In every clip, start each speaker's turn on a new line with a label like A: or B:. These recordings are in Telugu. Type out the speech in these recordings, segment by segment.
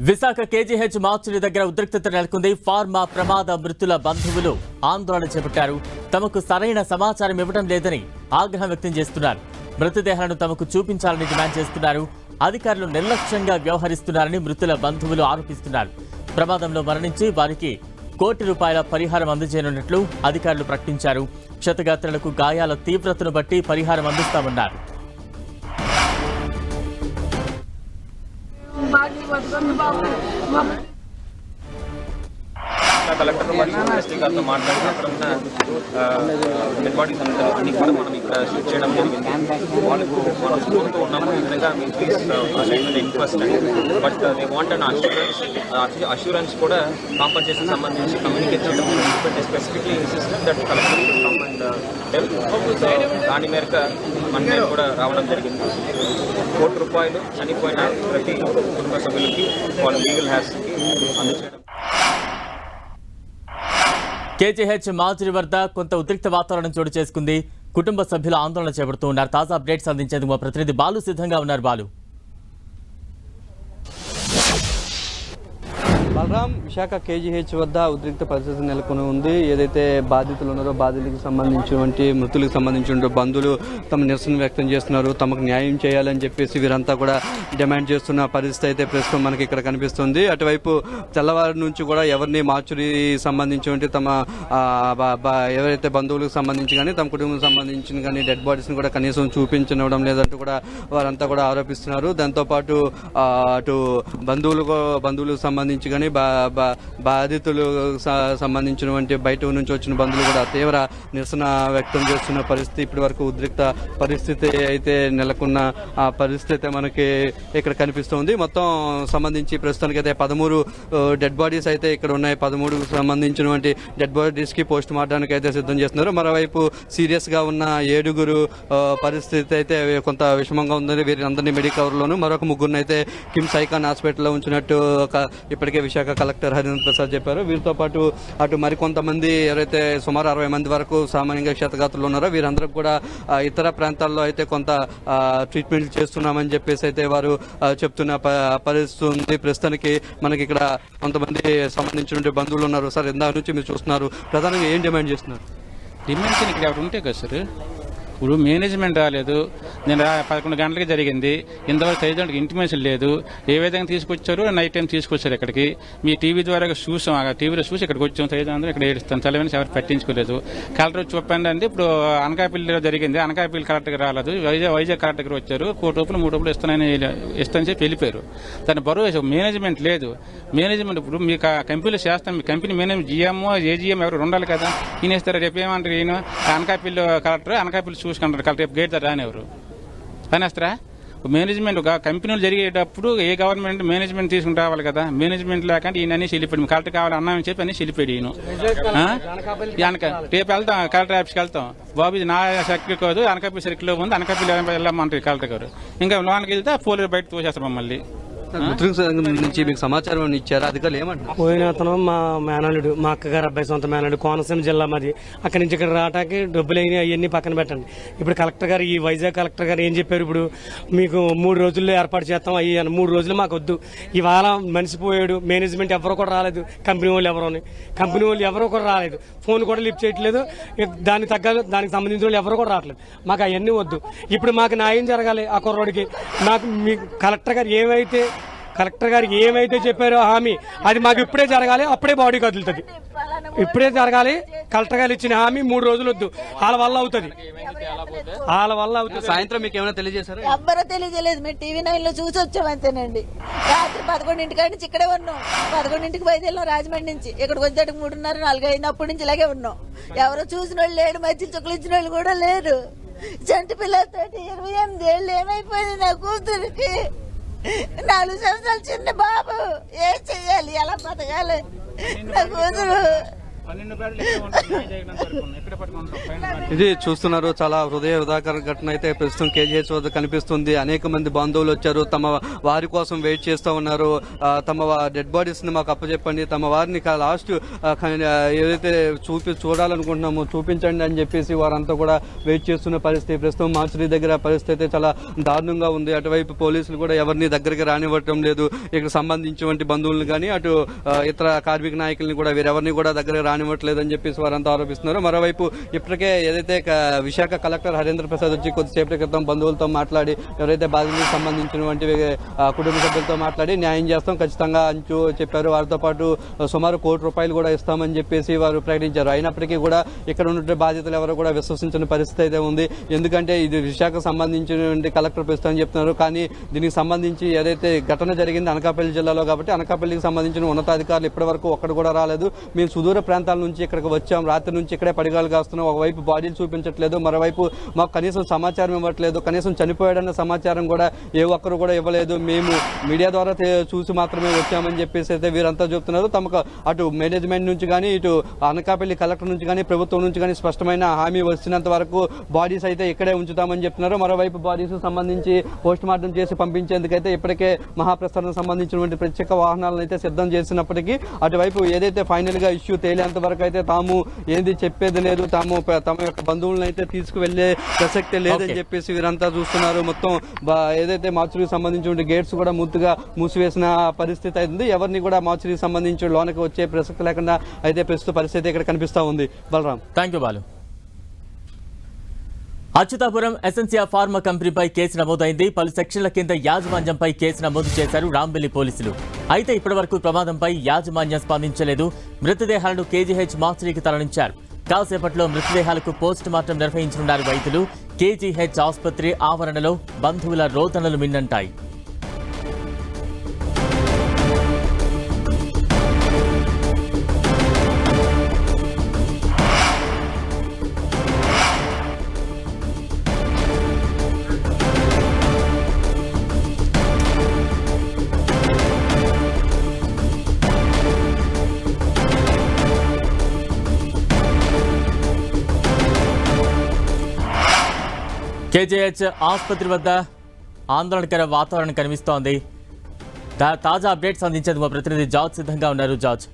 A: విశాఖ కేజీహెచ్ మార్చురి దగ్గర ఉద్రిక్తత నెలకొంది. ఫార్మా ప్రమాద మృతుల బంధువులు ఆందోళన చేపట్టారు. తమకు సరైన సమాచారం ఇవ్వడం లేదని ఆగ్రహం వ్యక్తం చేస్తున్నారు. మృతదేహాలను తమకు చూపించాలని డిమాండ్ చేస్తున్నారు. అధికారులు నిర్లక్ష్యంగా వ్యవహరిస్తున్నారని మృతుల బంధువులు ఆరోపిస్తున్నారు. ప్రమాదంలో మరణించి వారికి కోటి రూపాయల పరిహారం అందజేయనున్నట్లు అధికారులు ప్రకటించారు. క్షతగాత్రులకు గాయాల తీవ్రతను బట్టి పరిహారం అందిస్తామన్నారు.
B: కలెక్టర్ మరియు ఎస్టీ గారితో మాట్లాడి అక్కడ ఉన్న డెడ్ బాడీస్ అన్ని కూడా మనం ఇక్కడ షూట్ చేయడం జరిగింది వాళ్ళకు మనం స్కూల్తో ఉన్నాము ఈ విధంగా మీ please interest but they want and assurance assurance కూడా కాంపన్సేషన్ సంబంధించి కమ్యూనికేట్ చేయడం but specifically insisted that collector come and so దాని మేరకు మన కూడా రావడం జరిగింది కోటి రూపాయలు చనిపోయిన ప్రతి సభ్యులకి వాళ్ళ లీగల్ హ్యాస్కి అందజేయడం
A: కేజీహెచ్ మాజీ వద్ద కొంత ఉద్రిక్త వాతావరణం చోటు చేసుకుంది. కుటుంబ సభ్యులు ఆందోళన చేపడుతూ ఉన్నారు. తాజా అప్డేట్స్ అందించేందుకు మా ప్రతినిధి బాలు సిద్ధంగా ఉన్నారు. బాలు.
C: బలరాం విశాఖ కేజీహెచ్ వద్ద ఉద్రిక్త పరిస్థితి నెలకొని ఉంది. ఏదైతే బాధితులు ఉన్నారో బాధితులకు సంబంధించినటువంటి మృతులకు సంబంధించిన బంధువులు తమ నిరసన వ్యక్తం చేస్తున్నారు. తమకు న్యాయం చేయాలని చెప్పేసి వీరంతా కూడా డిమాండ్ చేస్తున్న పరిస్థితి అయితే ప్రస్తుతం మనకి ఇక్కడ కనిపిస్తుంది. అటువైపు తెల్లవారి నుంచి కూడా ఎవరిని మార్చురి సంబంధించినటువంటి తమ ఎవరైతే బంధువులకు సంబంధించి కానీ తమ కుటుంబం సంబంధించిన కానీ డెడ్ బాడీస్ని కూడా కనీసం చూపించనివ్వడం లేదంటూ కూడా వారంతా కూడా ఆరోపిస్తున్నారు. దాంతోపాటు అటు బంధువులు బంధువులకు సంబంధించి కానీ బాధితులు సంబంధించినటువంటి బయట నుంచి వచ్చిన బంధువులు కూడా తీవ్ర నిరసన వ్యక్తం చేస్తున్న పరిస్థితి ఇప్పటి వరకు ఉద్రిక్త పరిస్థితి అయితే నెలకొన్న ఆ పరిస్థితి మనకి ఇక్కడ కనిపిస్తుంది. మొత్తం సంబంధించి ప్రస్తుతానికి అయితే పదమూడు డెడ్ బాడీస్ అయితే ఇక్కడ ఉన్నాయి. పదమూడు సంబంధించినటువంటి డెడ్ బాడీస్కి పోస్ట్ మార్టానికి అయితే సిద్ధం చేస్తున్నారు. మరోవైపు సీరియస్గా ఉన్న ఏడుగురు పరిస్థితి అయితే కొంత విషమంగా ఉందని వీరిని అందరినీ లోను మరొక ముగ్గురిని అయితే కిమ్స్ ఐకాన్ హాస్పిటల్లో ఉంచినట్టు ఒక ఇప్పటికే విశాఖ కలెక్టర్ హరినంద్ ప్రసాద్ చెప్పారు. వీరితో పాటు అటు మరికొంతమంది ఎవరైతే సుమారు అరవై మంది వరకు సామాన్యంగా క్షతగాతులు ఉన్నారో వీరందరూ కూడా ఇతర ప్రాంతాల్లో అయితే కొంత ట్రీట్మెంట్ చేస్తున్నామని చెప్పేసి అయితే వారు చెప్తున్న ప- పరిస్థితి ఉంది. ప్రస్తుతానికి మనకి ఇక్కడ కొంతమంది సంబంధించిన బంధువులు ఉన్నారు. సార్ ఇందాక నుంచి మీరు చూస్తున్నారు. ప్రధానంగా ఏం డిమాండ్ చేస్తున్నారు?
D: డిమాండ్స్ ఇక్కడ ఉంటే కదా సార్? ఇప్పుడు మేనేజ్మెంట్ రాలేదు. నేను పదకొండు గంటలకి జరిగింది. ఇంతవరకు తల్లిదండ్రులకు ఇంటిమేషన్ లేదు. ఏ విధంగా తీసుకొచ్చారు? నైట్ టైం తీసుకొచ్చారు ఇక్కడికి. మీ టీవీ ద్వారా చూసాం. ఆ టీవీలో చూసి ఇక్కడికి వచ్చాం. తల్లిదండ్రులు ఇక్కడ ఏడుస్తాం. తెలవని ఎవరు పట్టించుకోలేదు. కలెక్టర్ వచ్చి చెప్పండి అంటే ఇప్పుడు అనకాపల్లిలో జరిగింది. అనకాపల్లి కలెక్టర్కి రాలేదు. వైజాగ్ వైజాగ్ కలెక్టర్కి వచ్చారు. కోటి రూపాయలు మూడు రూపాయలు ఇస్తానని ఇస్తానని చెప్పి వెళ్ళిపోయారు. దాని బరువు మేనేజ్మెంట్ లేదు. మేనేజ్మెంట్ ఇప్పుడు మీ కంపెనీలు కంపెనీలో చేస్తాం. మీ company manage GM or AGM ఎవరు ఉండాలి కదా? ఈయన ఇస్తారు? రేపు ఏమంటారు ఈయన? అనకాపల్లి కలెక్టర్ అనకాపల్లి చూసుకుంటారు కలెక్టర్ రేపు గేట్ దగ్గర రానివ్వరు. పనేస్తారా మేనేజ్మెంట్ ఒక కంపెనీలు జరిగేటప్పుడు ఏ గవర్నమెంట్ మేనేజ్మెంట్ తీసుకుని రావాలి కదా? మేనేజ్మెంట్ లేకంటే ఈయన అన్ని వెళ్ళిపోయాడు కలెక్టర్ కావాలి అన్నామని చెప్పి అన్ని వెళ్ళిపోయాడు ఈయన? వెనక రేపు వెళ్తాం కలెక్టర్ ఆఫీస్కి వెళ్తాం. బాబు ఇది నా సర్కిల్ కాదు అనకాపల్లి సర్కిల్లో ఉంది అనకాపల్లి వెళ్ళమంటారు కలెక్టర్ గారు. ఇంకా లోనికి వెళ్తే పోలీసు బయట తోసేస్తారు మమ్మల్ని.
C: సంబంధించి మీకు సమాచారం ఇచ్చారా? అధికారులు ఏమంటారు
E: పోయిన అతను మా మేనల్లుడు మా అక్కగారు అబ్బాయి సొంత మేనల్లుడు కోనసీమ జిల్లా మాది. అక్కడి నుంచి ఇక్కడ రావటానికి డబ్బులు అయినాయి అవన్నీ పక్కన పెట్టండి. ఇప్పుడు కలెక్టర్ గారు ఈ వైజాగ్ కలెక్టర్ గారు ఏం చెప్పారు ఇప్పుడు? మీకు మూడు రోజుల్లో ఏర్పాటు చేస్తాం అయ్యి అని. మూడు రోజులు మాకు వద్దు. ఇవాళ మనిషి పోయాడు మేనేజ్మెంట్ ఎవరు కూడా రాలేదు. కంపెనీ వాళ్ళు ఎవరు కంపెనీ వాళ్ళు ఎవరు కూడా రాలేదు. ఫోన్ కూడా లిఫ్ట్ చేయట్లేదు. దానికి తగ్గ దానికి సంబంధించిన వాళ్ళు ఎవరు కూడా రావట్లేదు. మాకు అవన్నీ వద్దు. ఇప్పుడు మాకు న్యాయం జరగాలి ఆ కుర్రోడికి. మాకు మీ కలెక్టర్ గారు ఏమైతే కలెక్టర్ గారు ఏమైతే చెప్పారో హామీ అది మాకు ఇప్పుడే జరగాలి అప్పుడే బాడీ కదులుతుంది. ఇప్పుడే జరగాలి కలెక్టర్ గారు ఇచ్చిన హామీ మూడు రోజులు వద్దు. వాళ్ళ వల్ల అవుతుంది. వాళ్ళ వల్ల అవుతుంది.
C: సాయంత్రం మీకు ఏమైనా తెలియజేశారా?
F: ఎవ్వరూ తెలియజేయలేదు. మేము టీవీ నైన్లో చూసి వచ్చాం అంతేనండి రాత్రి పదకొండింటి కాడి నుంచి ఇక్కడే ఉన్నాం. పదకొండింటికి బయలుదేరినాం రాజమండ్రి నుంచి. ఇక్కడికి వచ్చేటికి మూడున్నర నాలుగు అయింది అప్పటి నుంచి ఇలాగే ఉన్నాం. ఎవరు చూసిన వాళ్ళు లేడు మధ్య చుక్కలు ఇచ్చిన వాళ్ళు కూడా లేరు. చంటి పిల్లలతో ఇరవై ఎనిమిది ఏళ్ళు ఏమైపోయింది నా కూతురికి? నాలుగు సంవత్సరాలు చిన్న బాబు. ఏం చెయ్యాలి? ఎలా బతకాలి? నా కూతురు
C: ఇది చూస్తున్నారు చాలా హృదయ విధాకర ఘటన అయితే ప్రస్తుతం కేజీహెచ్ వద్ద కనిపిస్తుంది. అనేక మంది బంధువులు వచ్చారు తమ వారి కోసం వెయిట్ చేస్తూ ఉన్నారు. తమ డెడ్ బాడీస్ని మాకు అప్పచెప్పండి తమ వారిని లాస్ట్ ఏదైతే చూపి చూడాలనుకుంటున్నామో చూపించండి అని చెప్పేసి వారంతా కూడా వెయిట్ చేస్తున్న పరిస్థితి. ప్రస్తుతం మార్చురీ దగ్గర పరిస్థితి అయితే చాలా దారుణంగా ఉంది. అటువైపు పోలీసులు కూడా ఎవరిని దగ్గరికి రానివ్వటం లేదు. ఇక్కడ సంబంధించినటువంటి బంధువులను కానీ అటు ఇతర కార్మిక నాయకుల్ని కూడా వీరెవరిని కూడా దగ్గర రాని అని చెప్పేసి వారంతా ఆరోపిస్తున్నారు. మరోవైపు ఇప్పటికే ఏదైతే విశాఖ కలెక్టర్ హరేంద్ర ప్రసాద్ వచ్చి కొద్దిసేపటి క్రితం బంధువులతో మాట్లాడి ఎవరైతే బాధితులకు సంబంధించినటువంటి కుటుంబ సభ్యులతో మాట్లాడి న్యాయం చేస్తాం ఖచ్చితంగా అంచు చెప్పారు. వారితో పాటు సుమారు కోటి రూపాయలు కూడా ఇస్తామని చెప్పేసి వారు ప్రకటించారు. అయినప్పటికీ కూడా ఇక్కడ ఉన్నటువంటి బాధితులు ఎవరు కూడా విశ్వసించిన పరిస్థితి అయితే ఉంది. ఎందుకంటే ఇది విశాఖ సంబంధించినటువంటి కలెక్టర్ ప్రస్తుతం చెప్తున్నారు. కానీ దీనికి సంబంధించి ఏదైతే ఘటన జరిగింది అనకాపల్లి జిల్లాలో కాబట్టి అనకాపల్లికి సంబంధించిన ఉన్నతాధికారులు ఇప్పటి వరకు ఒక్కడు కూడా రాలేదు. మేము సుదూర ప్రాంతాల నుంచి ఇక్కడికి వచ్చాం. రాత్రి నుంచి ఇక్కడే పడిగాలు కాస్తున్నాం. ఒకవైపు బాడీలు చూపించట్లేదు. మరోవైపు మాకు కనీసం సమాచారం ఇవ్వట్లేదు. కనీసం చనిపోయాడన్న సమాచారం కూడా ఏ ఒక్కరు కూడా ఇవ్వలేదు. మేము మీడియా ద్వారా చూసి మాత్రమే వచ్చామని చెప్పేసి అయితే వీరంతా చెప్తున్నారు. తమకు అటు మేనేజ్మెంట్ నుంచి కానీ ఇటు అనకాపల్లి కలెక్టర్ నుంచి కానీ ప్రభుత్వం నుంచి కానీ స్పష్టమైన హామీ వచ్చినంత వరకు బాడీస్ అయితే ఇక్కడే ఉంచుతామని చెప్తున్నారు. మరోవైపు బాడీస్ సంబంధించి పోస్ట్ మార్టం చేసి పంపించేందుకైతే ఇప్పటికే మహాప్రస్థానం సంబంధించినటువంటి ప్రత్యేక వాహనాలను అయితే సిద్ధం చేసినప్పటికీ అటువైపు ఏదైతే ఫైనల్గా ఇష్యూ తేలేంత వరకు అయితే తాము ఏది చెప్పేది లేదు. తాము తమ యొక్క బంధువులను అయితే తీసుకువెళ్ళే ప్రసక్తే లేదని. చెప్పేసి వీరంతా చూస్తున్నారు. మొత్తం ఏదైతే మార్చురికి సంబంధించిన గేట్స్ కూడా ముద్దుగా మూసివేసిన పరిస్థితి అయితే ఉంది. ఎవరిని కూడా మార్చురికి సంబంధించి లోనకి వచ్చే ప్రసక్తి లేకుండా అయితే ప్రస్తుత పరిస్థితి ఇక్కడ కనిపిస్తా ఉంది. Balaram.
A: Thank you Balu. Achyutapuram Escientia pharma కంపెనీపై case నమోదైంది. పలు సెక్షన్ల కింద యాజమాన్యంపై కేసు నమోదు చేశారు రాంబెల్లి పోలీసులు. అయితే ఇప్పటివరకు ప్రమాదంపై యాజమాన్యం స్పందించలేదు. మృతదేహాలను కేజీహెచ్ మార్చరీకి తరలించారు. కాసేపట్లో మృతదేహాలకు పోస్ట్ మార్టం నిర్వహించనున్నారు వైద్యులు. కేజీహెచ్ ఆసుపత్రి ఆవరణలో బంధువుల రోదనలు మిన్నంటాయి. కేజీహెచ్ ఆసుపత్రి వద్ద ఆందోళనకర వాతావరణం కనిపిస్తోంది. తాజా అప్డేట్స్ అందించేందుకు మా ప్రతినిధి జార్జ్ సిద్ధంగా ఉన్నారు జార్జ్.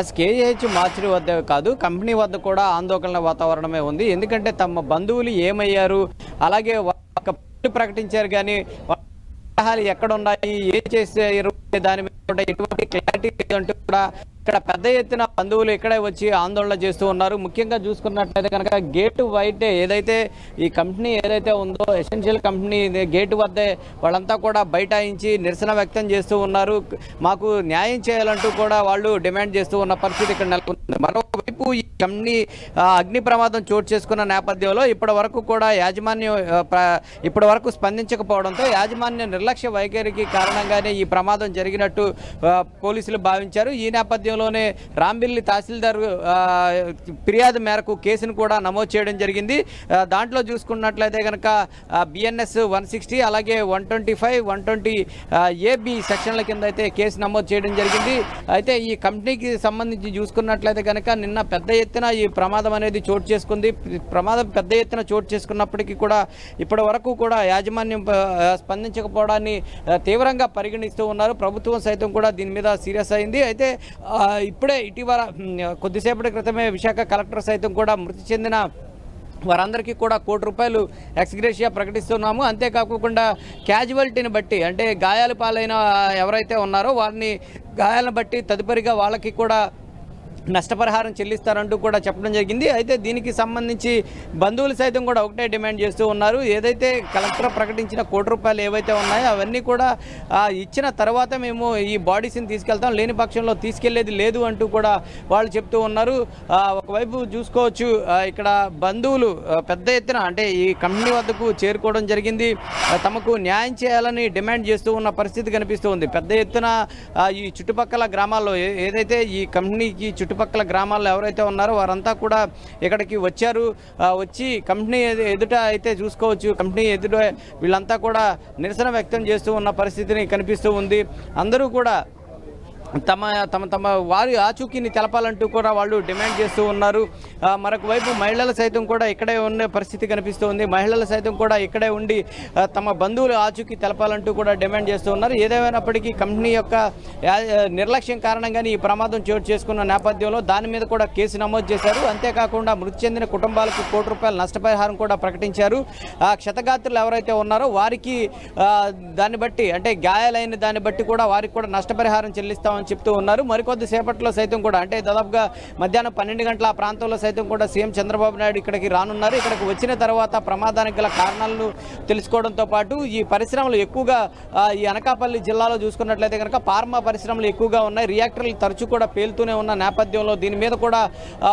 G: ఎస్ కేజీహెచ్ మార్చిడి వద్ద కాదు కంపెనీ వద్ద కూడా ఆందోళన వాతావరణమే ఉంది. ఎందుకంటే తమ బంధువులు ఏమయ్యారు? అలాగే ఒక ప్రకటించారు కానీ ఎక్కడున్నాయి ఎక్కడ ఉన్నాయి? ఏం చేశారు? దాని మీద కూడా ఎటువంటి క్లారిటీ కూడా ఇక్కడ పెద్ద ఎత్తున బంధువులు ఇక్కడే వచ్చి ఆందోళన చేస్తూ ఉన్నారు. ముఖ్యంగా చూసుకున్నట్లయితే కనుక గేటు బయట ఏదైతే ఈ కంపెనీ ఏదైతే ఉందో ఎసెన్షియల్ కంపెనీ గేట్ వద్దే వాళ్ళంతా కూడా బైఠాయించి నిరసన వ్యక్తం చేస్తూ ఉన్నారు. మాకు న్యాయం చేయాలంటూ కూడా వాళ్ళు డిమాండ్ చేస్తూ ఉన్న పరిస్థితి ఇక్కడ నెలకొంది. మరోవైపు ఈ కంపెనీ అగ్ని ప్రమాదం చోటు చేసుకున్న నేపథ్యంలో ఇప్పటి వరకు కూడా యాజమాన్యం ఇప్పటి వరకు స్పందించకపోవడంతో యాజమాన్య నిర్లక్ష్య వైఖరికి కారణంగానే ఈ ప్రమాదం జరిగినట్టు పోలీసులు భావించారు. ఈ నేపథ్యంలోనే రాంబిల్లి తహసీల్దార్ ఫిర్యాదు మేరకు కేసును కూడా నమోదు చేయడం జరిగింది. దాంట్లో చూసుకున్నట్లయితే కనుక బిఎన్ఎస్ వన్ సిక్స్టీ అలాగే one twenty five one twenty AB సెక్షన్ల కింద అయితే కేసు నమోదు చేయడం జరిగింది. అయితే ఈ కంపెనీకి సంబంధించి చూసుకున్నట్లయితే కనుక నిన్న పెద్ద ఎత్తున ఈ ప్రమాదం అనేది చోటు చేసుకుంది. ప్రమాదం పెద్ద ఎత్తున చోటు చేసుకున్నప్పటికీ కూడా ఇప్పటి వరకు కూడా యాజమాన్యం స్పందించకపోవడాన్ని తీవ్రంగా పరిగణిస్తూ ఉన్నారు. ప్రభుత్వం సైతం కూడా దీని మీద సీరియస్ అయింది. అయితే ఇప్పుడే ఇటీవల కొద్దిసేపటి క్రితమే విశాఖ కలెక్టర్ సైతం కూడా మృతి చెందిన వారందరికీ కూడా కోటి రూపాయలు ఎక్స్గ్రేషియా ప్రకటిస్తున్నాము. అంతేకాకుండా క్యాజువాలిటీని బట్టి అంటే గాయాల పాలైన ఎవరైతే ఉన్నారో వారిని గాయాలను బట్టి తదుపరిగా వాళ్ళకి కూడా నష్టపరిహారం చెల్లిస్తారంటూ కూడా చెప్పడం జరిగింది. అయితే దీనికి సంబంధించి బంధువులు సైతం కూడా ఒకటే డిమాండ్ చేస్తూ ఉన్నారు. ఏదైతే కలెక్టర్ ప్రకటించిన కోటి రూపాయలు ఏవైతే ఉన్నాయో అవన్నీ కూడా ఇచ్చిన తర్వాత మేము ఈ బాడీస్ని తీసుకెళ్తాం. లేని పక్షంలో తీసుకెళ్ళేది లేదు అంటూ కూడా వాళ్ళు చెప్తూ ఉన్నారు. ఒకవైపు చూసుకోవచ్చు ఇక్కడ బంధువులు పెద్ద ఎత్తున అంటే ఈ కంపెనీ వద్దకు చేరుకోవడం జరిగింది. తమకు న్యాయం చేయాలని డిమాండ్ చేస్తూ ఉన్న పరిస్థితి కనిపిస్తూ ఉంది. పెద్ద ఎత్తున ఈ చుట్టుపక్కల గ్రామాల్లో ఏదైతే ఈ కంపెనీకి చుట్టుపక్కల చుట్టుపక్కల గ్రామాల్లో ఎవరైతే ఉన్నారో వారంతా కూడా ఇక్కడికి వచ్చారు. వచ్చి కంపెనీ ఎదుట అయితే చూసుకోవచ్చు. కంపెనీ ఎదుట వీళ్ళంతా కూడా నిరసన వ్యక్తం చేస్తూ ఉన్న పరిస్థితిని కనిపిస్తూ ఉంది. అందరూ కూడా తమ తమ తమ వారి ఆచూకీని తెలపాలంటూ కూడా వాళ్ళు డిమాండ్ చేస్తూ ఉన్నారు. మరొకవైపు మరొక వైపు మహిళలు సైతం కూడా ఇక్కడే ఉండే పరిస్థితి కనిపిస్తూ ఉంది మహిళలు సైతం కూడా ఇక్కడే ఉండి తమ బంధువులు ఆచూకీ తెలపాలంటూ కూడా డిమాండ్ చేస్తూ ఉన్నారు. ఏదేమైనప్పటికీ కంపెనీ యొక్క నిర్లక్ష్యం కారణంగానే ఈ ప్రమాదం చోటు చేసుకున్న నేపథ్యంలో దాని మీద కూడా కేసు నమోదు చేశారు. అంతేకాకుండా మృతి చెందిన కుటుంబాలకు కోటి రూపాయల నష్టపరిహారం కూడా ప్రకటించారు. ఆ క్షతగాత్రులు ఎవరైతే ఉన్నారో వారికి దాన్ని బట్టి అంటే గాయాలైన దాన్ని బట్టి కూడా వారికి కూడా నష్టపరిహారం చేస్తామని చెప్తూ ఉన్నారు. మరికొద్ది సేపట్లో సైతం కూడా అంటే దాదాపుగా మధ్యాహ్నం పన్నెండు గంటల ఆ ప్రాంతంలో సైతం కూడా సీఎం చంద్రబాబు నాయుడు ఇక్కడికి రానున్నారు. ఇక్కడికి వచ్చిన తర్వాత ప్రమాదానికి గల కారణాలను తెలుసుకోవడంతో పాటు ఈ పరిశ్రమలు ఎక్కువగా ఈ అనకాపల్లి జిల్లాలో చూసుకున్నట్లయితే కనుక ఫార్మా పరిశ్రమలు ఎక్కువగా ఉన్నాయి. రియాక్టర్లు తరచూ కూడా పేలుతూనే ఉన్న నేపథ్యంలో దీని మీద కూడా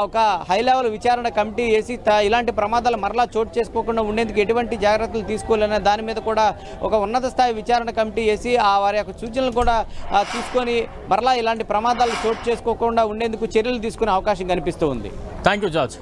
G: ఒక హై లెవెల్ విచారణ కమిటీ వేసి త- ఇలాంటి ప్రమాదాలు మరలా చోటు చేసుకోకుండా ఉండేందుకు ఎటువంటి జాగ్రత్తలు తీసుకోవాలనే దాని మీద కూడా ఒక ఉన్నత స్థాయి విచారణ కమిటీ వేసి ఆ వారి యొక్క సూచనలు కూడా తీసుకొని మరలా ఇలాంటి ప్రమాదాలు చోటు చేసుకోకుండా ఉండేందుకు చర్యలు తీసుకునే అవకాశం కనిపిస్తూ ఉంది.
A: Thank you George